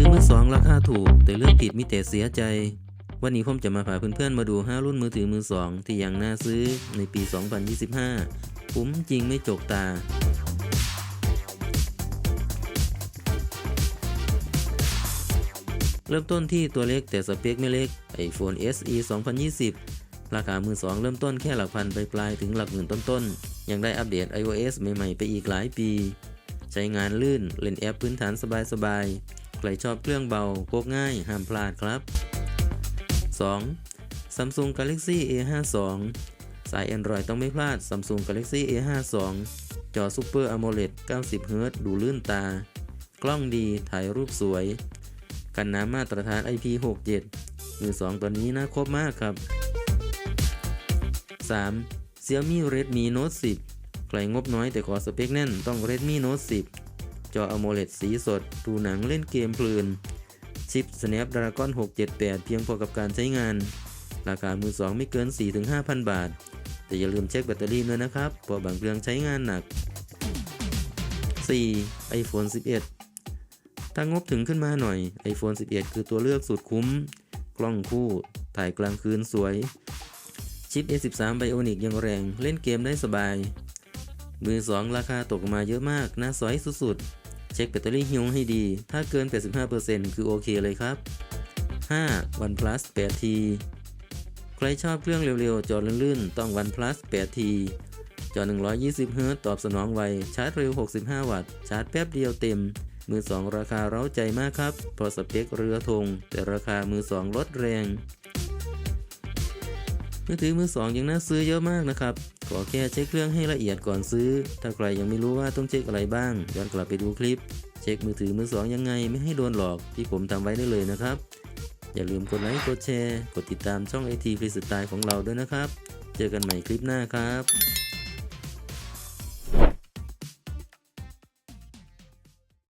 ถือมือสองราคาถูก แต่เลือกผิดมีแต่เสียใจ วันนี้ผมจะมาพาเพื่อนๆมาดู 5 รุ่นมือถือมือสองที่ยังน่าซื้อในปี 2025คุ้มจริงไม่จกตา เริ่มต้นที่ตัวเล็กแต่สเปคไม่เล็ก iPhone SE 2020 ราคามือสองเริ่มต้นแค่หลักพันไปปลายๆถึงหลักหมื่นต้นๆ ยังได้อัปเดต iOS ใหม่ๆ ไปอีกหลายปี ใช้งานลื่นเล่นแอปพื้นฐานสบายๆ ใครชอบเครื่องเบาพกง่ายห้ามพลาดครับ 2. Samsung Galaxy A52 สาย Android ต้องไม่พลาด Samsung Galaxy A52 จอ Super AMOLED 90 Hz ดูลื่นตา กล้องดีถ่ายรูปสวย กันน้ำมาตรฐาน IP67 มือ 2 ตัวนี้น่าครบมากครับ 3. Xiaomi Redmi Note 10 ใครงบน้อยแต่ขอสเปคแน่นต้อง Redmi Note 10 จอ AMOLED สีสด ดูหนังเล่นเกมเพลิน ชิป Snapdragon 678 เพียงพอกับการใช้งาน ราคามือ2ไม่เกิน 4-5,000 บาท แต่อย่าลืมเช็คแบตเตอรี่ด้วยนะครับเพราะบางเครื่องใช้งานหนัก 4. iPhone 11 ถ้างบถึงขึ้นมาหน่อย iPhone 11 คือตัวเลือกสุดคุ้ม กล้องคู่ ถ่ายกลางคืนสวย ชิป A13 Bionic ยังแรง เล่นเกมได้สบาย มือ 2 ราคาตกมาเยอะมากน่าสอยสุดๆ เช็คแบตเตอรี่หิวให้ดี ถ้าเกิน 85%คือโอเคเลยครับ 5. OnePlus 8T ใครชอบเครื่องเร็วๆ จอลื่นๆ ต้อง OnePlus 8T จอ 120 Hz ตอบสนองไว ชาร์จเร็ว 65 วัตต์ ชาร์จแป๊บเดียวเต็ม มือ 2 ราคาเร้าใจมากครับพราะสเปคเรือธงแต่ราคามือ 2 ลดแรง มือถือมือสองยังน่าซื้อเยอะมากนะครับ ขอแค่เช็คเครื่องให้ละเอียดก่อนซื้อ ถ้าใครยังไม่รู้ว่าต้องเช็คอะไรบ้าง ย้อนกลับไปดูคลิป เช็คมือถือมือสองยังไงไม่ให้โดนหลอกที่ผมทำไว้ได้เลยนะครับ อย่าลืมกดไลค์กดแชร์ กดติดตามช่องไอทีฟรีสไตล์ของเราด้วยนะครับ เจอกันใหม่คลิปหน้าครับ